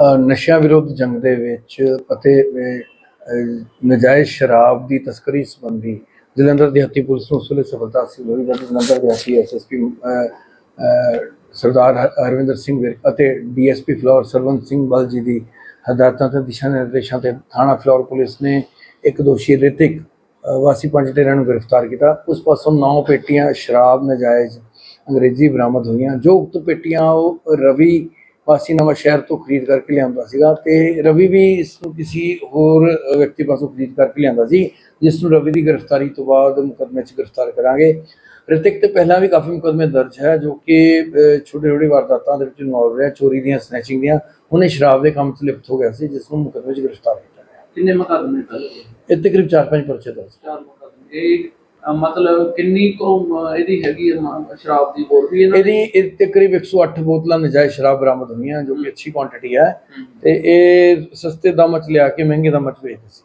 ਨਸ਼ਿਆਂ ਵਿਰੁੱਧ ਜੰਗ ਦੇ ਵਿੱਚ ਅਤੇ ਅ, ਨਜਾਇਜ਼ ਸ਼ਰਾਬ ਦੀ ਤਸਕਰੀ ਸੰਬੰਧੀ ਜਲੰਧਰ ਦਿਹਾਤੀ ਪੁਲਿਸ ਨੂੰ ਉਸ ਵੇਲੇ ਸਫਲਤਾ ਹਾਸਲ ਹੋਈ। ਜਦ ਜਲੰਧਰ ਦਿਹਾਤੀ ਐਸਐਸਪੀ ਸਰਦਾਰ ਹ- ਹਰਵਿੰਦਰ ਸਿੰਘ ਵਿਰਕ ਅਤੇ ਡੀਐਸਪੀ ਫਲੋਰ ਸਰਵੰਤ ਸਿੰਘ ਬਲ ਜੀ ਦੀ ਹਦਾਇਤਾਂ ਤੇ ਦਿਸ਼ਾ ਨਿਰਦੇਸ਼ਾਂ ਤੇ ਥਾਣਾ ਫਲੋਰ ਪੁਲਿਸ ਨੇ ਇੱਕ ਦੋਸ਼ੀ ਰਿਤਿਕ ਵਾਸੀ ਪੰਜ ਟੇਰਾਂ ਨੂੰ ਗ੍ਰਿਫਤਾਰ ਕੀਤਾ। ਉਸ ਪਾਸੋਂ 9 ਪੇਟੀਆਂ ਸ਼ਰਾਬ ਨਜਾਇਜ਼ ਅੰਗਰੇਜ਼ੀ ਬਰਾਮਦ ਹੋਈਆਂ। ਜੋ ਉਕਤ ਪੇਟੀਆਂ ਉਹ ਰਵੀ ਵਾਸੀ ਨਵਾਂ ਸ਼ਹਿਰ ਤੋਂ ਖਰੀਦ ਕਰਕੇ ਲਿਆਂਦਾ ਸੀਗਾ ਤੇ ਰਵੀ ਵੀ ਇਸ ਨੂੰ ਕਿਸੇ ਹੋਰ ਵਿਅਕਤੀ ਪਾਸੋਂ ਖਰੀਦ ਕਰਕੇ ਲਿਆਂਦਾ ਸੀ ਜਿਸ ਨੂੰ ਰਵੀ ਦੀ ਗ੍ਰਿਫਤਾਰੀ ਤੋਂ ਬਾਅਦ ਮੁਕੱਦਮੇ 'ਚ ਗ੍ਰਿਫਤਾਰ ਕਰਾਂਗੇ। ਰਿਤਿਕ ਤੇ ਪਹਿਲਾਂ ਵੀ ਕਾਫੀ ਮੁਕੱਦਮੇ ਦਰਜ ਹੈ ਜੋ ਕਿ ਛੋਟੇ ਛੋਟੇ ਵਾਰਦਾਤਾਂ ਦੇ ਵਿੱਚ ਇਨਵੋਲਵ ਰਿਹਾ ਚੋਰੀ ਦੀਆਂ ਸਨੈਚਿੰਗ ਦੀਆਂ ਉਹਨੇ ਸ਼ਰਾਬ ਦੇ ਕੰਮ 'ਚ ਲਿਪਤ ਹੋ ਗਿਆ ਸੀ ਜਿਸ ਨੂੰ ਮੁਕੱਦਮੇ 'ਚ ਗ੍ਰਿਫਤਾਰ ਕੀਤਾ ਗਿਆ। ਕਿੰਨੇ ਮੁਕੱਦਮੇ ਪਹਿਲੇ ਇਹ ਤਕਰੀਬ 4-5 ਪਰਚੇ ਦਰਜ। ਚਾਰ ਮੁਕੱਦਮੇ। ਇਹ ਮਤਲਬ ਕਿੰਨੀ ਕੁ ਇਹਦੀ ਹੈਗੀ ਹੈ ਮ- ਸ਼ਰਾਬ ਦੀ ਬੋਲ ਵੀ ਇਹਨਾਂ ਇਹਦੀ ਇਹ ਤਕਰੀਬ 108 ਬੋਤਲਾਂ ਨਜਾਇਜ਼ ਸ਼ਰਾਬ ਬਰਾਮਦ ਹੋਈਆਂ ਜੋ ਕਿ ਅੱਛੀ ਕੁਆਂਟੀਟੀ ਹੈ। ਹਮ। ਤੇ ਇਹ ਸਸਤੇ ਦਾਮਾਂ 'ਚ ਲਿਆ ਕੇ ਮਹਿੰਗੇ ਦਾਮਾਂ 'ਚ ਵੇਚਦੇ ਸੀ।